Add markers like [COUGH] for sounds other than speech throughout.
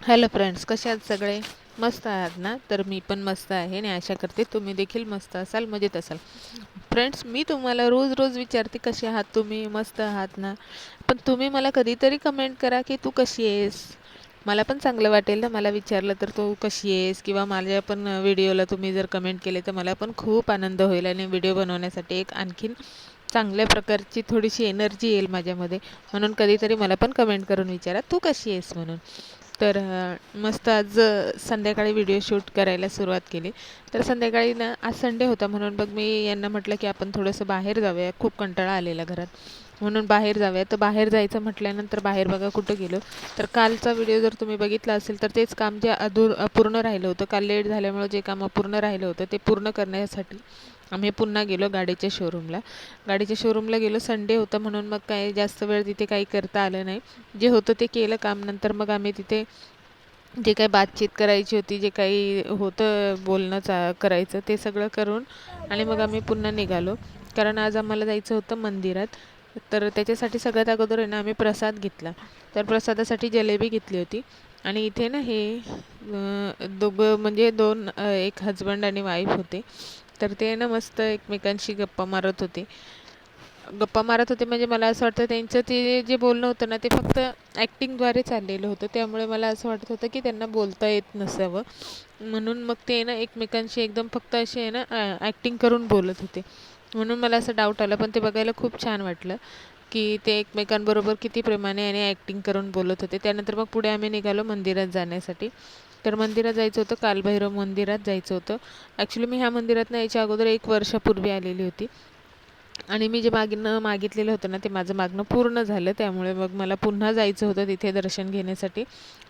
Hello friends कसे आहात सगळे? मस्त आहात ना? तर मी पण मस्त आहे आणि आशा करते तुम्ही देखील मस्त असाल मजेत असाल. फ्रेंड्स मी तुम्हाला रोज रोज विचारते कसे आहात तुम्ही? मस्त आहात ना? पण तुम्ही मला कधीतरी कमेंट करा की तू कशी आहेस? मला पण चांगलं वाटेल ना? मला विचारलं तर तू कशी आहेस? किंवा माझ्या पण व्हिडिओला तुम्ही जर कमेंट केले तर मला पण खूप आनंद होईल आणि व्हिडिओ बनवण्यासाठी एक आणखीन चांगल्या प्रकारची थोडीशी एनर्जी येईल माझ्यामध्ये. म्हणून कधीतरी मला पण कमेंट करून विचारा तू कशी आहेस म्हणून? तर मस्त आज संध्याकाळी व्हिडिओ शूट करायला सुरुवात केली. तर संध्याकाळी ना आज संडे होता म्हणून बघ मी यांना म्हटलं की आपण थोडंसं बाहेर जाऊया. खूप कंटाळा आलेला घरात. म्हणून बाहेर जाऊया. तर बाहेर जायचं म्हटल्यानंतर बाहेर बघा कुठं गेलो. तर कालचा व्हिडिओ जर तुम्ही बघितला असेल तर तेच काम जे अधूर अपूर्ण राहिलं होतं काल लेट झाल्यामुळे जे काम अपूर्ण राहिलं होतं ते पूर्ण करण्यासाठी आम्ही पुन्हा गेलो गाडीच्या शोरूमला गाडीच्या शोरूमला गेलो संडे होतं म्हणून मग काय जास्त वेळ तिथे काही करता आलं नाही. जे होतं ते केलं काम नंतर मग आम्ही तिथे जे काही बातचीत करायची होती जे काही होतं बोलणं चा करायचं ते सगळं करून आणि मग आम्ही पुन्हा निघालो. कारण आज आम्हाला जायचं होतं मंदिरात. तर त्याच्यासाठी सगळ्यात अगोदर आहे ना आम्ही प्रसाद घेतला. तर प्रसादासाठी जलेबी घेतली होती. आणि इथे ना हे दोघं म्हणजे दोन एक हजबंड आणि वाईफ होते. तर ते ना मस्त एकमेकांशी गप्पा मारत होते. गप्पा मारत होते म्हणजे मला असं वाटतं त्यांचं ते जे बोलणं होतं ना ते फक्त ॲक्टिंगद्वारे चाललेलं होतं. त्यामुळे मला असं वाटत होतं की त्यांना बोलता येत नसावं. म्हणून मग ते ना एकमेकांशी एकदम फक्त असे आहे ना ॲक्टिंग करून बोलत होते. म्हणून मला असं डाऊट आला पण ते बघायला खूप छान वाटलं की ते एकमेकांबरोबर किती प्रेमाने आणि ॲक्टिंग करून बोलत होते. त्यानंतर मग पुढे आम्ही निघालो मंदिरात जाण्यासाठी. तर मंदिरात जायचं होतं कालभैरव मंदिरात जायचं होतं. ॲक्च्युली मी ह्या मंदिरात यायच्या अगोदर एक वर्षापूर्वी आलेली होती. आणि मी जे मागणं मागितलेलं होतं ना ते माझं मागणं पूर्ण झालं. त्यामुळे मग मला पुन्हा जायचं होतं तिथे दर्शन घेण्यासाठी.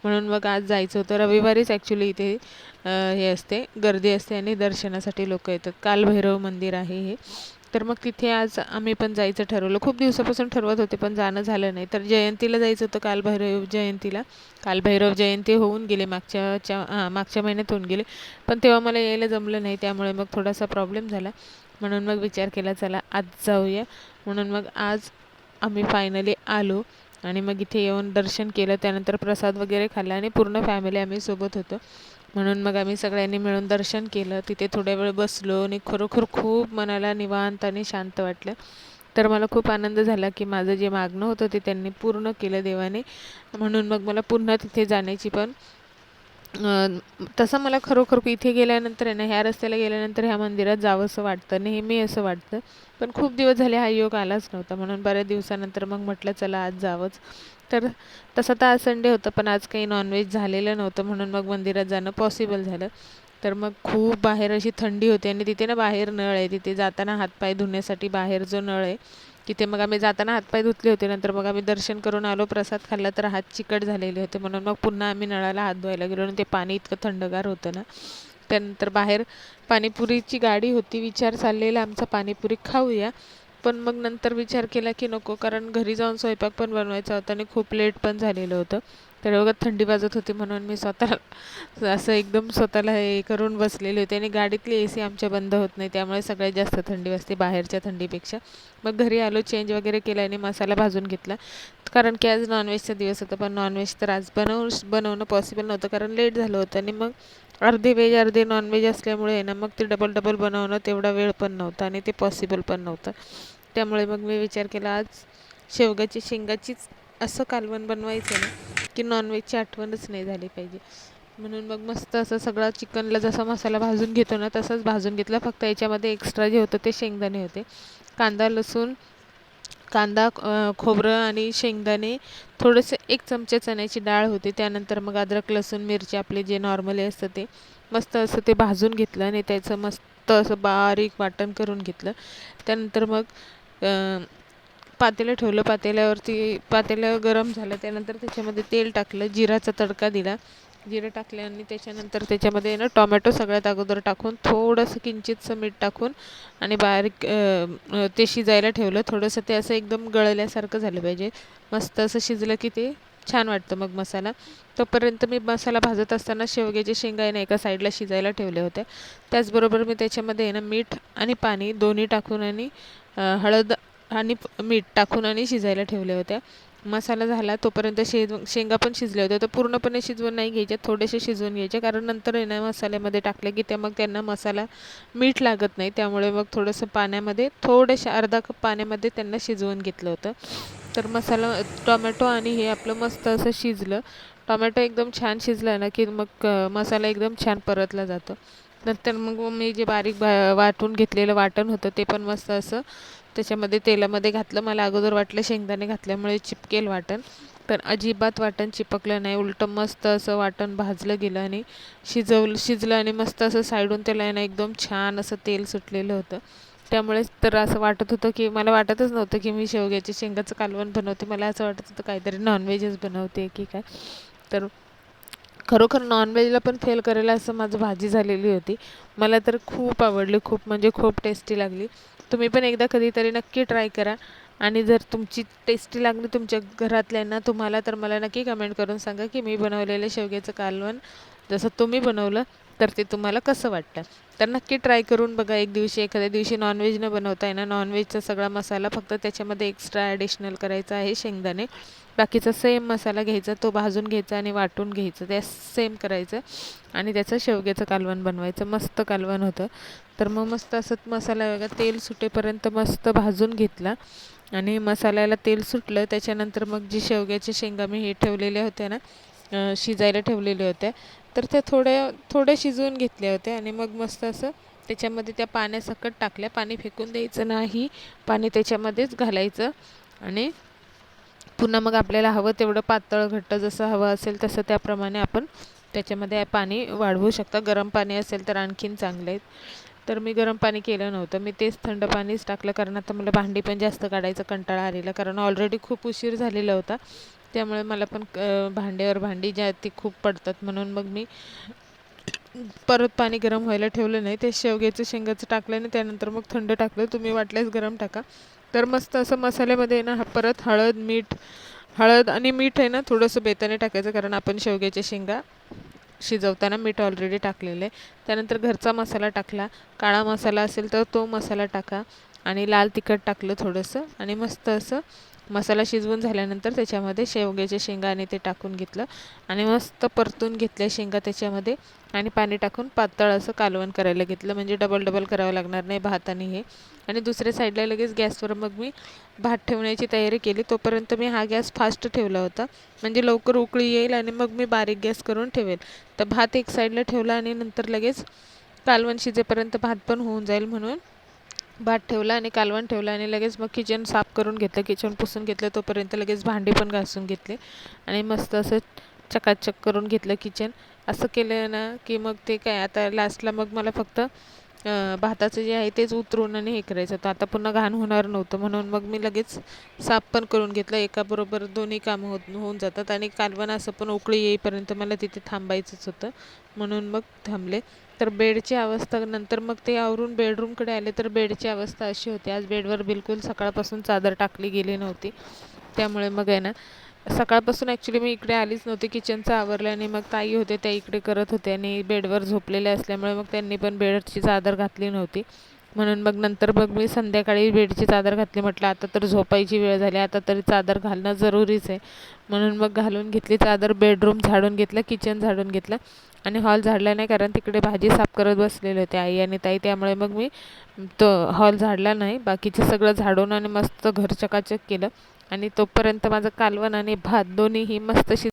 म्हणून मग आज जायचं होतं. रविवारीच ॲक्च्युली इथे हे असते गर्दी असते आणि दर्शनासाठी लोक येतात. कालभैरव मंदिर आहे हे. तर मग तिथे आज आम्ही पण जायचं ठरवलं. खूप दिवसापासून ठरवत होते पण जाणं झालं नाही. तर जयंतीला जायचं होतं कालभैरव जयंतीला. कालभैरव जयंती होऊन गेले मागच्याच्या हां मागच्या महिन्यात होऊन गेले. पण तेव्हा मला यायला जमलं नाही त्यामुळे मग थोडासा प्रॉब्लेम झाला. म्हणून मग विचार केला चला आज जाऊया. म्हणून मग आज आम्ही फायनली आलो आणि मग इथे येऊन दर्शन केलं. त्यानंतर प्रसाद वगैरे खाल्ला आणि पूर्ण फॅमिली आम्ही सोबत होतो. म्हणून मग आम्ही सगळ्यांनी मिळून दर्शन केलं. तिथे थोड्या वेळ बसलो आणि खरोखर खूप मनाला निवांत आणि शांत वाटलं. तर मला खूप आनंद झाला की माझं जे मागणं होतं ते त्यांनी पूर्ण केलं देवाने. म्हणून मग मला पुन्हा तिथे जाण्याची पण तसं मला खरोखर इथे गेल्यानंतर आहे ना ह्या रस्त्याला गेल्यानंतर ह्या मंदिरात जावं असं वाटतं नेहमी असं वाटतं. पण खूप दिवस झाले हा योग आलाच नव्हता म्हणून बऱ्याच दिवसानंतर मग म्हटलं चला आज जावंच. तर तसं तर आज संडे होतं पण आज काही नॉनव्हेज झालेलं नव्हतं म्हणून मग मंदिरात जाणं पॉसिबल झालं. तर मग खूप बाहेर अशी थंडी होती आणि तिथे ना बाहेर नळ आहे तिथे जाताना हातपाय धुण्यासाठी बाहेर जो नळ आहे तिथे मग आम्ही जाताना हातपाय धुतले होते. नंतर मग आम्ही दर्शन करून आलो. प्रसाद खाल्ला तर हात चिकट झालेले होते. म्हणून मग पुन्हा आम्ही नळाला हात धुवायला गेलो. आणि ते पाणी इतकं थंडगार होतं ना. त्यानंतर बाहेर पाणीपुरीची गाडी होती. विचार चाललेला आमचा पाणीपुरी खाऊया. पण मग नंतर विचार केला की नको. कारण घरी जाऊन स्वयंपाक पण बनवायचा होता आणि खूप लेट पण झालेलं होतं. तर बघा थंडी वाजत होती म्हणून मी स्वतःला [LAUGHS] असं एकदम स्वतःला हे करून बसलेले होते. आणि गाडीतली ए सी आमच्या बंद होत नाही त्यामुळे सगळ्यात जास्त थंडी वाजते बाहेरच्या थंडीपेक्षा. मग घरी आलो चेंज वगैरे केला आणि मसाला भाजून घेतला. कारण की आज नॉनव्हेजचा दिवस होता पण नॉनव्हेज तर आज बनव बनवणं पॉसिबल नव्हतं कारण लेट झालं होतं. आणि मग अर्धे व्हेज अर्धे नॉनव्हेज असल्यामुळे ना मग ते डबल डबल बनवणं तेवढा वेळ पण नव्हता आणि ते पॉसिबल पण नव्हतं. त्यामुळे मग मी विचार केला आज शेवगाची शेंगाचीच असं कालवण बनवायचं ना की नॉनव्हेजची आठवणच नाही झाली पाहिजे. म्हणून मग मस्त असं सगळा चिकनला जसा मसाला भाजून घेतो ना तसंच भाजून घेतला. फक्त याच्यामध्ये एक्स्ट्रा जे होतं ते शेंगदाणे होते. कांदा लसूण कांदा खोबरं आणि शेंगदाणे. थोडंसं एक चमचे चण्याची डाळ होती. त्यानंतर मग अद्रक लसूण मिरची आपले जे नॉर्मली असतं ते मस्त असं ते भाजून घेतलं आणि त्याचं मस्त असं बारीक वाटण करून घेतलं. त्यानंतर मग पातेलं ठेवलं पातेल्यावरती पातेलं गरम झालं त्यानंतर त्याच्यामध्ये तेल टाकलं जिराचा तडका दिला. जिरं टाकले आणि त्याच्यानंतर त्याच्यामध्ये ना टॉमॅटो सगळ्यात अगोदर टाकून थोडंसं किंचितसं मीठ टाकून आणि बारीक ते शिजायला ठेवलं. थोडंसं ते असं एकदम गळल्यासारखं झालं पाहिजे. मस्त असं शिजलं की ते छान वाटतं मग मसाला. तोपर्यंत मी मसाला भाजत असताना शेवग्याचे शेंगा आहे ना एका साईडला शिजायला ठेवल्या होत्या. त्याचबरोबर मी त्याच्यामध्ये आहे ना मीठ आणि पाणी दोन्ही टाकून आणि हळद आणि मीठ टाकून आणि शिजायला ठेवल्या होत्या. मसाला झाला तोपर्यंत शेज शेंगा पण शिजल्या होत्या. तर पूर्णपणे शिजवून नाही घ्यायच्या थोडेसे शिजवून घ्यायचे. कारण नंतर आहे ना मसाल्यामध्ये टाकले की त्या मग त्यांना मसाला मीठ लागत नाही. त्यामुळे मग थोडंसं पाण्यामध्ये थोडेसे अर्धा कप पाण्यामध्ये त्यांना शिजवून घेतलं होतं. तर मसाला टोमॅटो आणि हे आपलं मस्त असं शिजलं. टोमॅटो एकदम छान शिजला ना की मग मसाला एकदम छान परतला जातो. नंतर मग मी जे बारीक बा वाटून घेतलेलं वाटण होतं ते पण मस्त असं त्याच्यामध्ये तेलामध्ये घातलं. मला अगोदर वाटलं शेंगदाणे घातल्यामुळे चिपकेल वाटण तर अजिबात वाटण चिपकलं नाही. उलटं मस्त असं वाटण भाजलं गेलं आणि शिजवलं शिजलं आणि मस्त असं साईडून त्याला आहे ना एकदम छान असं तेल सुटलेलं होतं. त्यामुळेच तर असं वाटत होतं की मला वाटतच नव्हतं की मी शेवग्याच्या शेंगाचं कालवण बनवते. मला असं वाटत होतं काहीतरी नॉनव्हेजच बनवते की काय. तर खरोखर नॉनव्हेजला पण फेल करेल असं माझं भाजी झालेली होती. मला तर खूप आवडली खूप म्हणजे खूप टेस्टी लागली. तुम्ही पण एकदा कधीतरी नक्की ट्राय करा. आणि जर तुमची टेस्टी लागली तुमच्या घरातल्यांना तुम्हाला तर मला नक्की कमेंट करून सांगा की मी बनवलेलं शेवग्याचं कालवण जसं तुम्ही बनवलं. तर ते तुम्हाला कसं वाटतं? तर नक्की ट्राय करून बघा एक दिवशी एखाद्या दिवशी नॉनव्हेज न बनवता आहे ना नॉनव्हेजचा सगळा मसाला फक्त त्याच्यामध्ये एक्स्ट्रा ॲडिशनल करायचा आहे शेंगदाणे. बाकीचा सेम मसाला घ्यायचा तो भाजून घ्यायचा आणि वाटून घ्यायचं. त्या सेम करायचं आणि त्याचं शेवग्याचं कालवण बनवायचं. मस्त कालवण होतं. तर मग मस्त असं मसाला वेगळा तेल सुटेपर्यंत मस्त भाजून घेतला आणि मसाल्याला तेल सुटलं. त्याच्यानंतर मग जी शेवग्याच्या शेंगा मी हे ठेवलेल्या होत्या ना शिजायला ठेवलेल्या होत्या तर त्या थोड्या थोड्या शिजवून घेतल्या होत्या आणि मग मस्त असं त्याच्यामध्ये त्या पाण्यासकट टाकल्या. पाणी फेकून द्यायचं नाही. पाणी त्याच्यामध्येच घालायचं आणि पुन्हा मग आपल्याला हवं तेवढं पातळ घट्ट जसं हवं असेल तसं त्याप्रमाणे आपण त्याच्यामध्ये पाणी वाढवू शकता. गरम पाणी असेल तर आणखीन चांगलं आहे. तर मी गरम पाणी केलं नव्हतं. मी तेच थंड पाणीच टाकलं कारण आता मला भांडी पण जास्त काढायचं कंटाळा आलेला कारण ऑलरेडी खूप उशीर झालेला होता. त्यामुळे मला पण भांड्यावर भांडी ज्या ती खूप पडतात. म्हणून मग मी परत पाणी गरम व्हायला ठेवलं नाही. ते शेवग्याचं शेंगाचं टाकलं आणि त्यानंतर मग थंड टाकलं. तुम्ही वाटल्यास गरम टाका. तर मस्त असं मसाल्यामध्ये ना परत हळद मीठ हळद आणि मीठ आहे ना थोडंसं बेताने टाकायचं. कारण आपण शेवग्याच्या शेंगा शिजवताना मीठ ऑलरेडी टाकलेलं आहे. त्यानंतर घरचा मसाला टाकला. काळा मसाला असेल तर तो मसाला टाका. आणि लाल तिखट टाकलं थोडंसं. आणि मस्त असं मसाला शिजवून झाल्यानंतर त्याच्यामध्ये शेवग्याच्या शेंगा आणि ते टाकून घेतलं. आणि मस्त परतून घेतल्या शेंगा त्याच्यामध्ये. आणि पाणी टाकून पातळ असं कालवण करायला घेतलं. म्हणजे डबल डबल करावं लागणार नाही भात आणि हे. आणि दुसऱ्या साईडला लगेच गॅसवर मग मी भात ठेवण्याची तयारी केली. तोपर्यंत मी हा गॅस फास्ट ठेवला होता. म्हणजे लवकर उकळी येईल आणि मग मी बारीक गॅस करून ठेवेल. तर भात एक साईडला ठेवला आणि नंतर लगेच कालवण शिजेपर्यंत भात पण होऊन जाईल म्हणून भात ठेवला आणि कालवण ठेवलं आणि लगेच मग किचन साफ करून घेतलं. किचन पुसून घेतलं तोपर्यंत लगेच भांडी पण घासून घेतले. आणि मस्त असं चकाचक करून घेतलं किचन असं केलं ना की मग ते काय आता लास्टला मग मला फक्त भाताचं जे आहे तेच उतरून आणि हे करायचं. होतं आता पुन्हा घाण होणार नव्हतं. म्हणून मग मी लगेच साफ पण करून घेतलं. एकाबरोबर दोन्ही कामं होत होऊन जातात. आणि कालवण असं पण उकळी येईपर्यंत मला तिथे थांबायचंच होतं. म्हणून मग थांबले. तर बेडची अवस्था नंतर मग ते आवरून बेडरूमकडे आले तर बेडची अवस्था अशी होती. आज बेडवर बिलकुल सकाळपासून चादर टाकली गेली नव्हती. त्यामुळे मग आहे ना सकाळपासून ॲक्च्युली मी इकडे आलीच नव्हती. किचनचं आवरलं आणि मग ताई होते त्या इकडे करत होते आणि बेडवर झोपलेले असल्यामुळे मग त्यांनी पण बेडची चादर घातली नव्हती. म्हणून मग नंतर मग मी संध्याकाळी बेडची चादर घातली म्हटलं आता तर झोपायची वेळ झाली आता तरी चादर घालणं जरुरीच आहे. म्हणून मग घालून घेतली चादर बेडरूम झाडून घेतलं किचन झाडून घेतलं आणि हॉल झाडला नाही कारण तिकडे भाजी साफ करत बसलेले होते आई आणि ताई त्यामुळे मग मी तो हॉल झाडला नाही बाकीचे सगळं झाडून आणि मस्त घर चकाचक केलं आणि तोपर्यंत माझं कालवण आणि भात दोन्हीही मस्त शिज